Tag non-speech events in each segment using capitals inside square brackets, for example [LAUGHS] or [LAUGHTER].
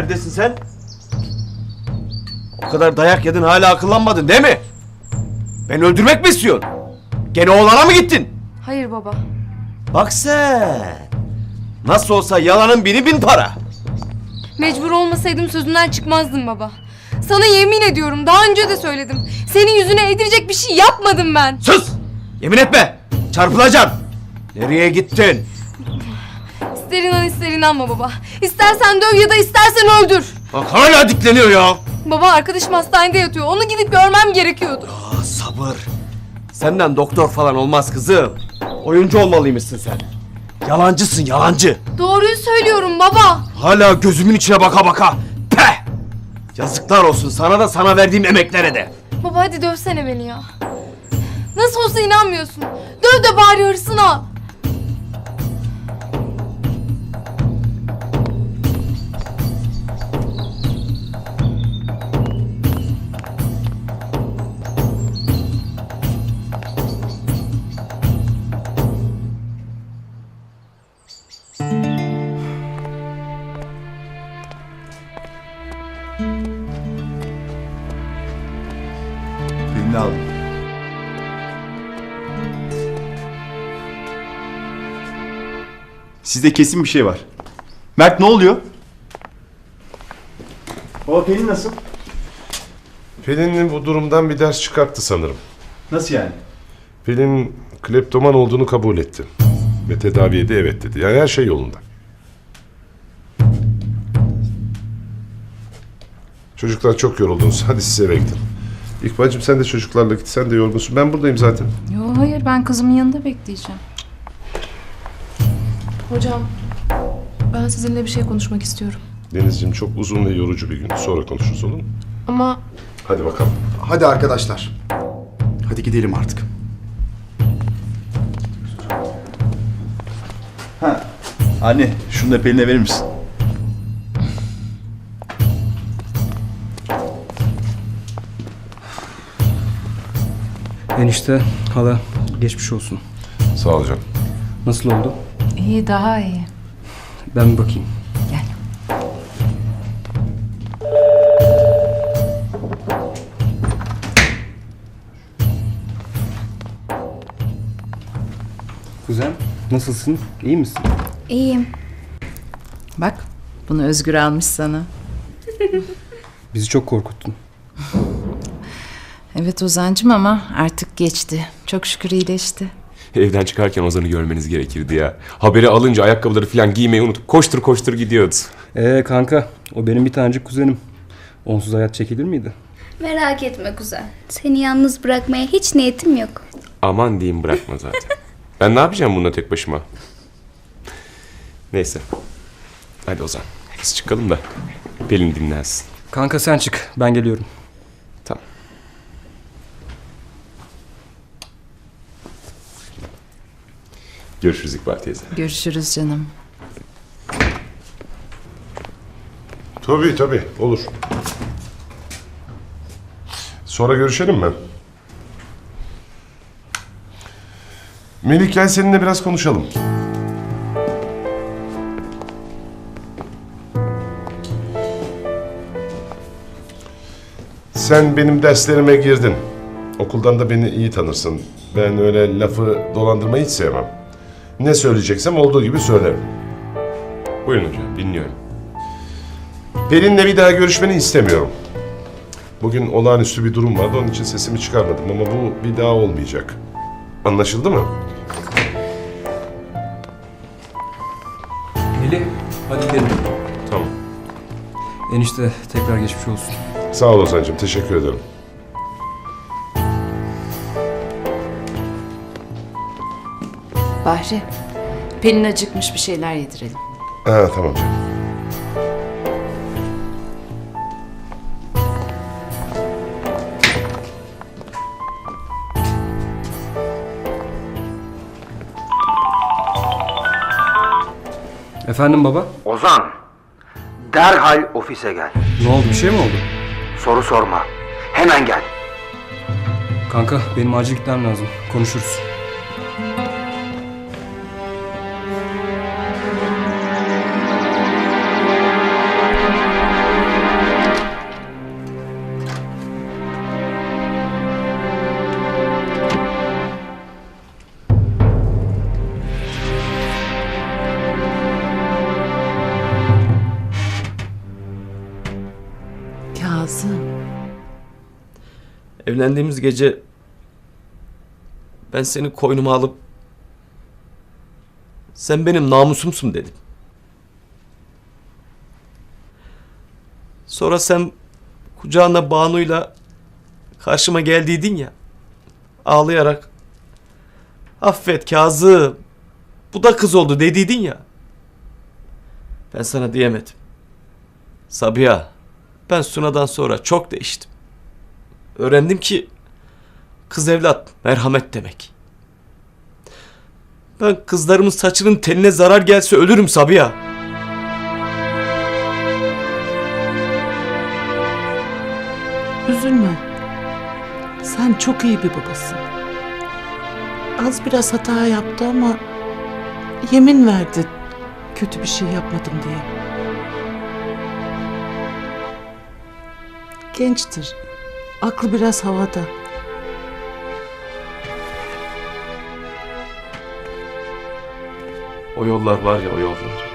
Neredesin sen? O kadar dayak yedin hala akıllanmadın değil mi? Beni öldürmek mi istiyorsun? Gene oğlana mı gittin? Hayır baba. Bak sen. Nasıl olsa yalanın bini bin para. Mecbur olmasaydım sözünden çıkmazdım baba. Sana yemin ediyorum daha önce de söyledim. Senin yüzüne eğdirecek bir şey yapmadım ben. Sus! Yemin etme! Çarpılacaksın! Nereye gittin? İster inan ister inanma baba. İstersen döv ya da istersen öldür. Bak hala dikleniyor ya. Baba arkadaşım hastanede yatıyor. Onu gidip görmem gerekiyordu. Aa, sabır. Senden doktor falan olmaz kızım. Oyuncu olmalıymışsın sen. Yalancısın yalancı. Doğruyu söylüyorum baba. Hala gözümün içine baka baka. Peh! Yazıklar olsun sana da sana verdiğim emeklere de. Baba hadi dövsene beni ya. Nasıl olsa inanmıyorsun. Döv de bari hırsını Sizde kesin bir şey var. Mert ne oluyor? Baba Pelin nasıl? Pelin'in bu durumdan bir ders çıkarttı sanırım. Nasıl yani? Pelin kleptoman olduğunu kabul etti. Ve tedaviye de evet dedi. Yani her şey yolunda. Çocuklar çok yoruldunuz. [LAUGHS] Hadi siz eve gidin. İkbal'cim sen de çocuklarla git. Sen de yorgunsun. Ben buradayım zaten. Yo hayır ben kızımın yanında bekleyeceğim. Hocam, ben sizinle bir şey konuşmak istiyorum. Denizciğim çok uzun ve yorucu bir gün. Sonra konuşuruz olur mu? Ama Hadi bakalım. Hadi arkadaşlar. Hadi gidelim artık. Ha. Anne şunu da Pelin'e verir misin? Enişte, hala geçmiş olsun. Sağ ol canım. Nasıl oldu? İyi daha iyi. Ben bir bakayım. Gel. Kuzen, nasılsın? İyi misin? İyiyim. Bak bunu Özgür almış sana. [LAUGHS] Bizi çok korkuttun. Evet Ozancım ama artık geçti. Çok şükür iyileşti. Evden çıkarken Ozan'ı görmeniz gerekirdi ya. Haberi alınca ayakkabıları falan giymeyi unutup koştur koştur gidiyordu. Ee kanka, o benim bir tanecik kuzenim. Onsuz hayat çekilir miydi? Merak etme kuzen. Seni yalnız bırakmaya hiç niyetim yok. Aman diyeyim bırakma zaten. ben ne yapacağım bununla tek başıma? Neyse. Hadi Ozan. Biz çıkalım da Pelin dinlensin. Kanka sen çık, ben geliyorum. Görüşürüz İkbal teyze. Görüşürüz canım. Tabii tabii. Olur. Sonra görüşelim mi? Melik gel seninle biraz konuşalım. Sen benim derslerime girdin. Okuldan da beni iyi tanırsın. Ben öyle lafı dolandırmayı hiç sevmem. Ne söyleyeceksem olduğu gibi söylerim. Buyurun hocam dinliyorum. Pelin'le bir daha görüşmeni istemiyorum. Bugün olağanüstü bir durum vardı, onun için sesimi çıkarmadım ama bu bir daha olmayacak. Anlaşıldı mı? Melih, hadi gidelim. Tamam. Enişte tekrar geçmiş olsun. Sağ ol Ozan'cığım, teşekkür ederim. Bahri, Pelin acıkmış bir şeyler yedirelim. Ha, tamam canım. Efendim baba? Ozan, derhal ofise gel. Ne oldu, bir şey mi oldu? Soru sorma. Hemen gel. Kanka, benim acil gitmem lazım. Konuşuruz. Evlendiğimiz gece ben seni koynuma alıp sen benim namusumsun dedim. Sonra sen kucağında Banu'yla karşıma geldiydin ya ağlayarak affet Kazım bu da kız oldu dediydin ya ben sana diyemedim. Sabiha ben Suna'dan sonra çok değiştim. Öğrendim ki kız evlat merhamet demek. Ben kızlarımın saçının teline zarar gelse ölürüm Sabiha. Üzülme. Sen çok iyi bir babasın. Az biraz hata yaptı ama yemin verdi kötü bir şey yapmadım diye. Gençtir. Aklı biraz havada. O yollar var ya o yollar.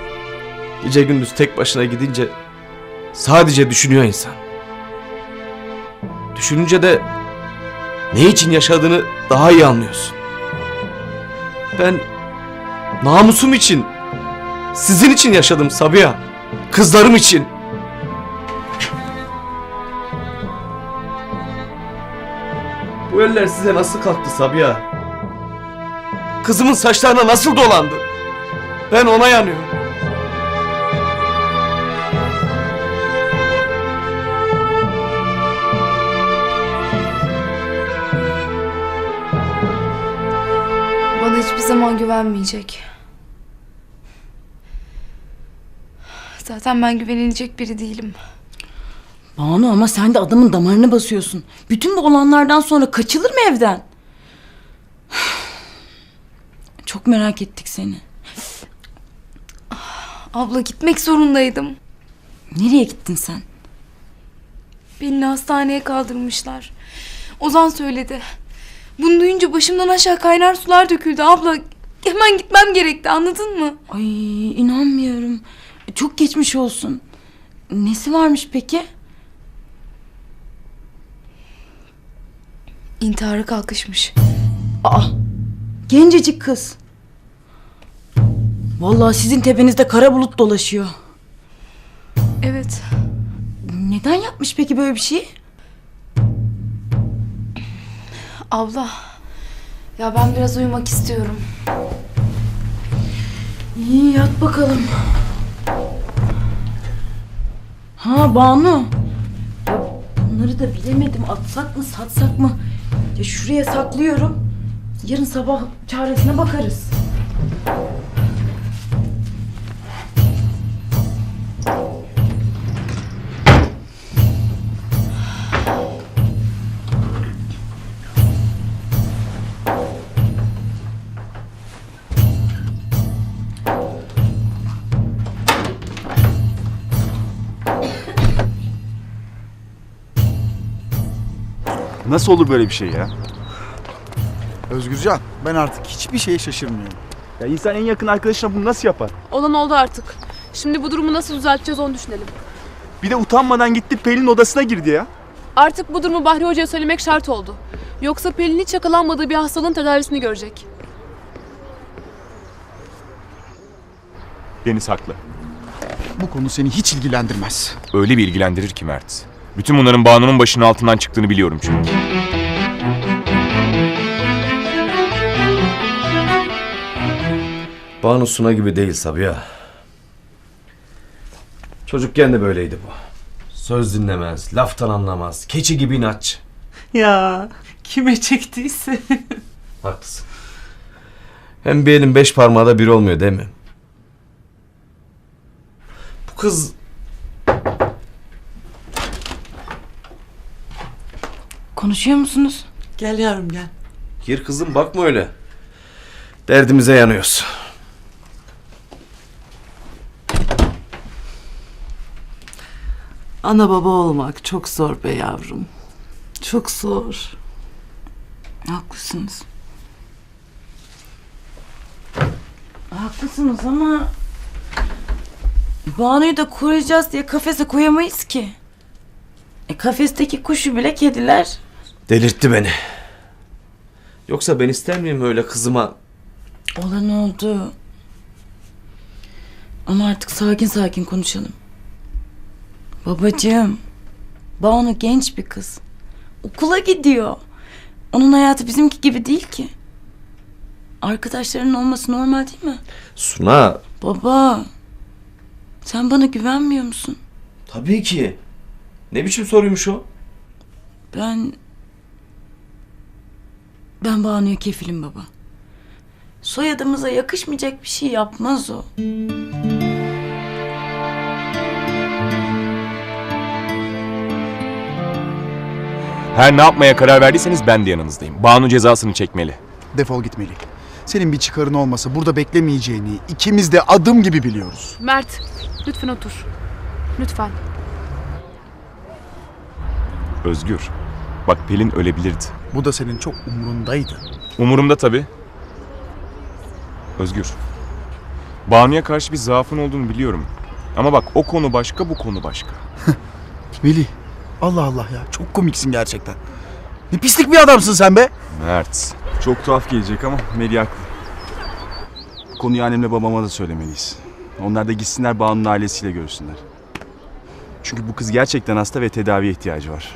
Gece gündüz tek başına gidince sadece düşünüyor insan. Düşününce de ne için yaşadığını daha iyi anlıyorsun. Ben namusum için, sizin için yaşadım Sabiha. Kızlarım için. Bu eller size nasıl kalktı Sabiha? Kızımın saçlarına nasıl dolandı? Ben ona yanıyorum. Bana hiçbir zaman güvenmeyecek. Zaten ben güvenilecek biri değilim. Banu ama sen de adamın damarını basıyorsun. Bütün bu olanlardan sonra kaçılır mı evden? [SIGHS] Çok merak ettik seni. Abla gitmek zorundaydım. Nereye gittin sen? Beni hastaneye kaldırmışlar. Ozan söyledi. Bunu duyunca başımdan aşağı kaynar sular döküldü abla. Hemen gitmem gerekti anladın mı? Ay inanmıyorum. Çok geçmiş olsun. Nesi varmış peki? İntihara kalkışmış. Aa, gencecik kız. Vallahi sizin tepenizde kara bulut dolaşıyor. Evet. Neden yapmış peki böyle bir şey? Abla. Ya ben biraz uyumak istiyorum. İyi yat bakalım. Ha Banu. Ya bunları da bilemedim. Atsak mı satsak mı? Ya şuraya saklıyorum. Yarın sabah çaresine bakarız. Nasıl olur böyle bir şey ya? Özgürcan ben artık hiçbir şeye şaşırmıyorum. Ya insan en yakın arkadaşına bunu nasıl yapar? Olan oldu artık. Şimdi bu durumu nasıl düzelteceğiz onu düşünelim. Bir de utanmadan gitti Pelin'in odasına girdi ya. Artık bu durumu Bahri Hoca'ya söylemek şart oldu. Yoksa Pelin hiç yakalanmadığı bir hastalığın tedavisini görecek. Deniz haklı. Bu konu seni hiç ilgilendirmez. Öyle bir ilgilendirir ki Mert. Bütün bunların Banu'nun başının altından çıktığını biliyorum çünkü. Banu Suna gibi değil Sabiha. Çocukken de böyleydi bu. Söz dinlemez, laftan anlamaz, keçi gibi inatçı. Ya kime çektiyse. [LAUGHS] Haklısın. Hem bir elin beş parmağı da bir olmuyor değil mi? Bu kız... Konuşuyor musunuz? Gel yavrum gel. Gir kızım bakma öyle. Derdimize yanıyoruz. Ana baba olmak çok zor be yavrum. Çok zor. Haklısınız. Haklısınız ama Banu'yu da koruyacağız diye kafese koyamayız ki. E kafesteki kuşu bile kediler. Delirtti beni. Yoksa ben ister miyim öyle kızıma? Olan oldu. Ama artık sakin sakin konuşalım. Babacığım. Banu genç bir kız. Okula gidiyor. Onun hayatı bizimki gibi değil ki. Arkadaşlarının olması normal değil mi? Suna Baba. Sen bana güvenmiyor musun? tabii ki. Ne biçim soruymuş o? Ben... Ben Banu'ya kefilim baba. Soyadımıza yakışmayacak bir şey yapmaz o. Her ne yapmaya karar verdiyseniz ben de yanınızdayım. Banu cezasını çekmeli. Defol gitmeli. Senin bir çıkarın olmasa burada beklemeyeceğini ikimiz de adım gibi biliyoruz. Mert, lütfen otur. Lütfen. Özgür. Bak Pelin ölebilirdi. Bu da senin çok umrundaydı. Umurumda tabii. Özgür. Banu'ya karşı bir zaafın olduğunu biliyorum. Ama bak o konu başka bu konu başka. [LAUGHS] Veli. Allah Allah ya çok komiksin gerçekten. Ne pislik bir adamsın sen be. Mert. Çok tuhaf gelecek ama Melih haklı. Bu konuyu annemle babama da söylemeliyiz. Onlar da gitsinler Banu'nun ailesiyle görüşsünler. Çünkü bu kız gerçekten hasta ve tedaviye ihtiyacı var.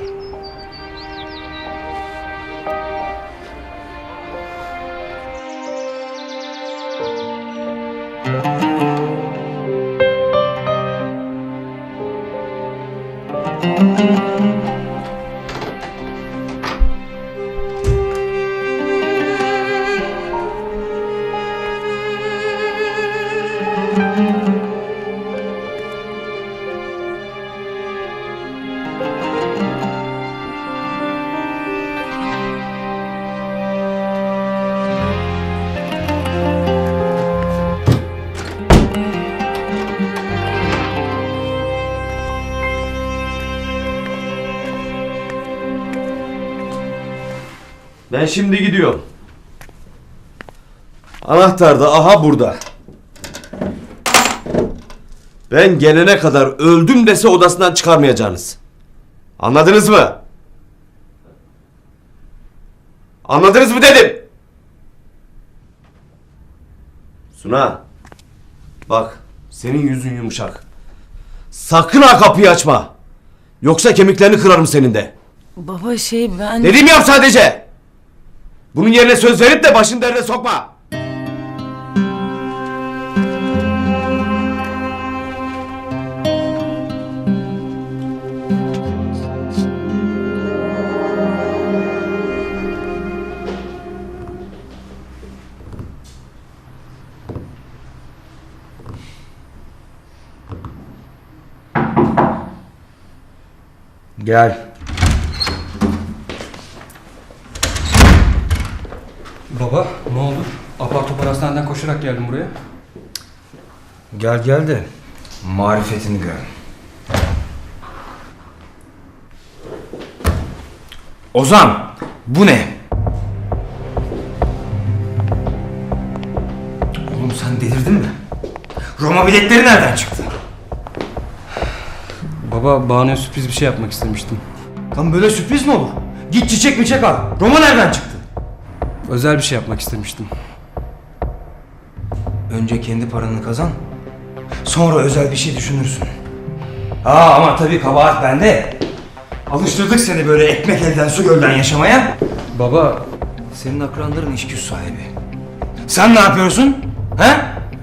Ben şimdi gidiyorum. Anahtar da aha burada. Ben gelene kadar öldüm dese odasından çıkarmayacaksınız. Anladınız mı? Anladınız mı dedim. Suna. Bak senin yüzün yumuşak. Sakın ha kapıyı açma. Yoksa kemiklerini kırarım senin de. Baba şey ben... Dedim yap sadece. Bunun yerine söz verip de başını derde sokma. Gel. Baba ne oldu? Apar topar hastaneden koşarak geldim buraya. Gel gel de marifetini gör. Ozan bu ne? Oğlum sen delirdin mi? Roma biletleri nereden çıktı? Baba Banu'ya sürpriz bir şey yapmak istemiştim. Tam böyle sürpriz mi olur? Git çiçek mi çek al. Roma nereden çıktı? Özel bir şey yapmak istemiştim. Önce kendi paranı kazan. Sonra özel bir şey düşünürsün. Aa ama tabii kabahat bende. Alıştırdık seni böyle ekmek elden su gölden yaşamaya. Baba Senin akranların iş güç sahibi. Sen ne yapıyorsun? He?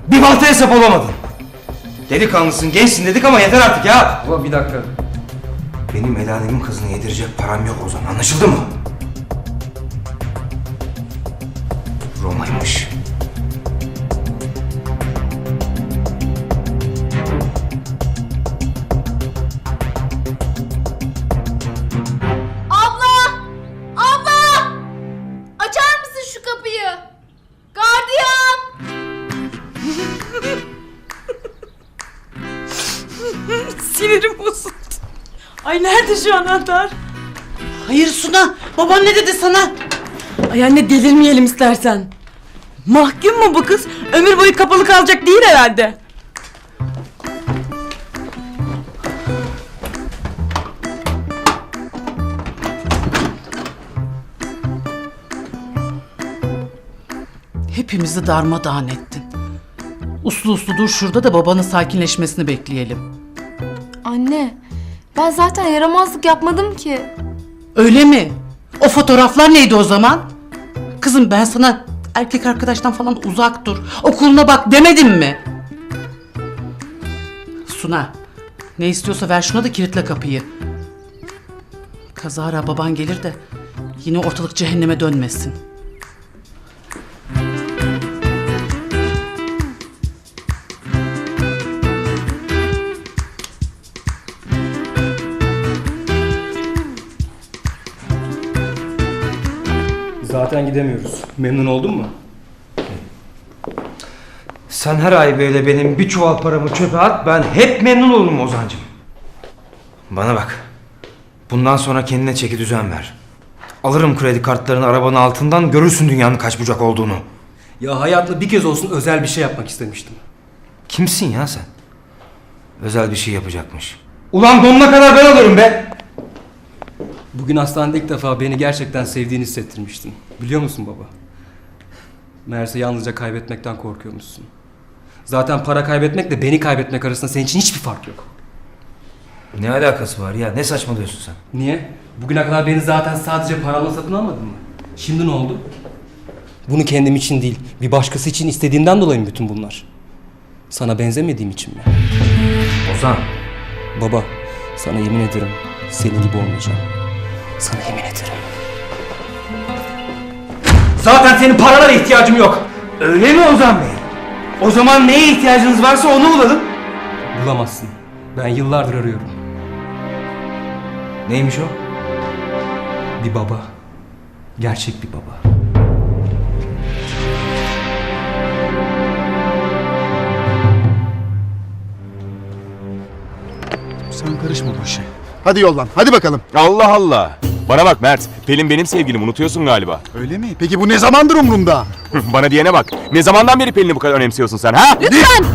Bir baltaya sap olamadın. Delikanlısın, gençsin dedik ama yeter artık ya. baba bir dakika. Benim el alemin kızını yedirecek param yok o zaman anlaşıldı mı? Roma'ymış. Abla! Abla! Açar mısın şu kapıyı? Gardiyan! [LAUGHS] Sinirim bozuldu. Ay nerede şu anahtar? Hayır Suna. Baban ne dedi sana? Ay anne delirmeyelim istersen. Mahkum mu bu kız? Ömür boyu kapalı kalacak değil herhalde. Hepimizi darmadağın ettin. Uslu uslu dur şurada da babanın sakinleşmesini bekleyelim. Anne, ben zaten yaramazlık yapmadım ki. Öyle mi? O fotoğraflar neydi o zaman? Kızım ben sana erkek arkadaştan falan uzak dur. Okuluna bak demedim mi? Suna. Ne istiyorsa ver şuna da kilitle kapıyı. Kazara baban gelir de yine ortalık cehenneme dönmesin. Gidemiyoruz. Memnun oldun mu? Sen her ay böyle benim bir çuval paramı çöpe at ben hep memnun olurum Ozancım. Bana bak. Bundan sonra kendine çeki düzen ver. Alırım kredi kartlarını arabanın altından görürsün dünyanın kaç bucak olduğunu. Ya hayatımda bir kez olsun özel bir şey yapmak istemiştim. Kimsin ya sen? Özel bir şey yapacakmış. Ulan donuna kadar ben alırım be. Bugün hastanede ilk defa beni gerçekten sevdiğini hissettirmiştin. Biliyor musun baba? Meğerse yalnızca kaybetmekten korkuyormuşsun. Zaten para kaybetmekle beni kaybetmek arasında senin için hiçbir fark yok. Ne alakası var ya? Ne saçmalıyorsun sen? Niye? Bugüne kadar beni zaten sadece paramla satın almadın mı? Şimdi ne oldu? Bunu kendim için değil, bir başkası için istediğimden dolayı mı bütün bunlar? Sana benzemediğim için mi? Ozan. Baba, sana yemin ederim senin gibi olmayacağım. Sana yemin ederim. Zaten senin parana ihtiyacım yok. Öyle mi Ozan Bey? O zaman neye ihtiyacınız varsa onu bulalım. Bulamazsın. Ben yıllardır arıyorum. Neymiş o? Bir baba. Gerçek bir baba. Sen karışma bu işe. Hadi yollan. Hadi bakalım. Allah Allah. Bana bak Mert. Pelin benim sevgilim unutuyorsun galiba. Öyle mi? Peki bu ne zamandır umrumda? Bana diyene bak. Ne zamandan beri Pelin'i bu kadar önemsiyorsun sen ha? Lütfen!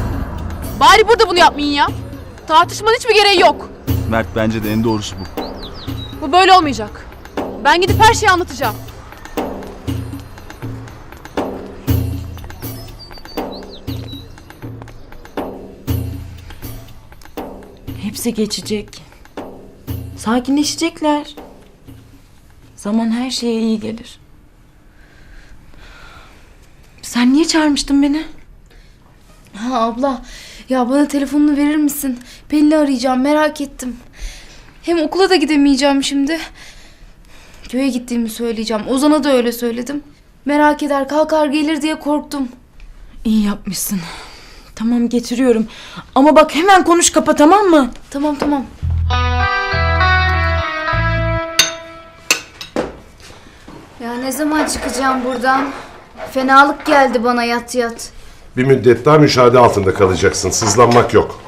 Bari burada bunu yapmayın ya. Tartışmanın hiçbir gereği yok. Mert bence de en doğrusu bu. Bu böyle olmayacak. Ben gidip her şeyi anlatacağım. Hepsi geçecek. Sakinleşecekler. Zaman her şeye iyi gelir. Sen niye çağırmıştın beni? Ha abla ya bana telefonunu verir misin? Pelin'i arayacağım merak ettim. Hem okula da gidemeyeceğim şimdi. Köye gittiğimi söyleyeceğim. Ozan'a da öyle söyledim. Merak eder kalkar gelir diye korktum. İyi yapmışsın. Tamam getiriyorum. Ama bak hemen konuş kapa tamam mı? Tamam tamam. Ne zaman çıkacağım buradan? Fenalık geldi bana yat yat. Bir müddet daha müşahede altında kalacaksın. Sızlanmak yok.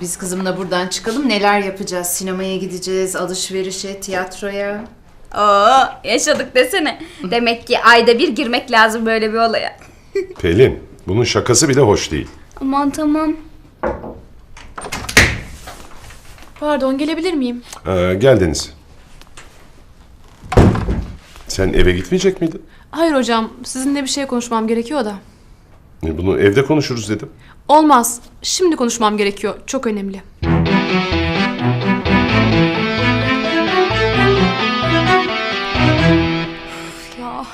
Biz kızımla buradan çıkalım neler yapacağız? Sinemaya gideceğiz, alışverişe, tiyatroya. Oo yaşadık desene. Demek ki ayda bir girmek lazım böyle bir olaya. Pelin, bunun şakası bile hoş değil. Aman tamam. Pardon gelebilir miyim? Ee, gel Deniz. Sen eve gitmeyecek miydin? Hayır hocam sizinle bir şey konuşmam gerekiyor da. E, Bunu evde konuşuruz dedim. Olmaz. Şimdi konuşmam gerekiyor. Çok önemli. Ya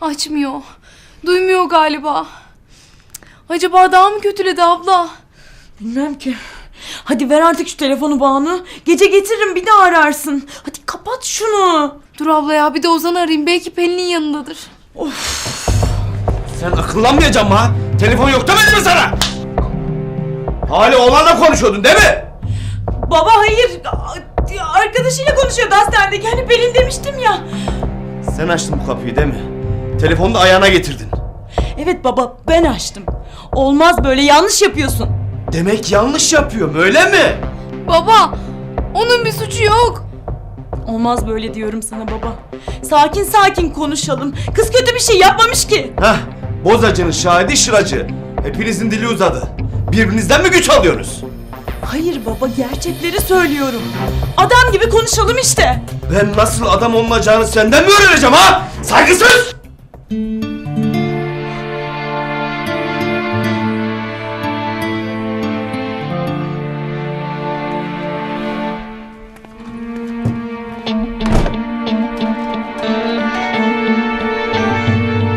açmıyor. Duymuyor galiba. Acaba daha mı kötüledi abla? Bilmem ki. Hadi ver artık şu telefonu Banu. Gece getiririm bir daha ararsın. Hadi kapat şunu. Dur abla ya bir de Ozan'ı arayayım. Belki Pelin'in yanındadır. Sen akıllanmayacaksın mı ha? Telefon yok demedim mi sana? Hala oğlanla konuşuyordun değil mi? Baba hayır. Arkadaşıyla konuşuyordu hastanedeki. Hani Pelin demiştim ya. Sen açtın bu kapıyı değil mi? Telefonu da ayağına getirdin. Evet baba ben açtım. Olmaz böyle yanlış yapıyorsun. Demek yanlış yapıyorum öyle mi? Baba onun bir suçu yok. Olmaz böyle diyorum sana baba. Sakin sakin konuşalım. Kız kötü bir şey yapmamış ki. Hah, bozacının şahidi şıracı. Hepinizin dili uzadı. Birbirinizden mi güç alıyorsunuz? Hayır baba gerçekleri söylüyorum. Adam gibi konuşalım işte. Ben nasıl adam olmayacağını senden mi öğreneceğim ha? Saygısız!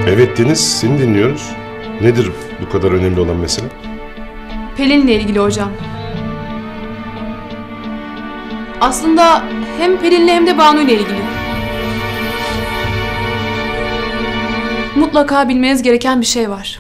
Evet Deniz, seni dinliyoruz. Nedir bu kadar önemli olan mesele? Pelin'le ilgili hocam. Aslında hem Pelin'le hem de Banu ile ilgili. Mutlaka bilmeniz gereken bir şey var.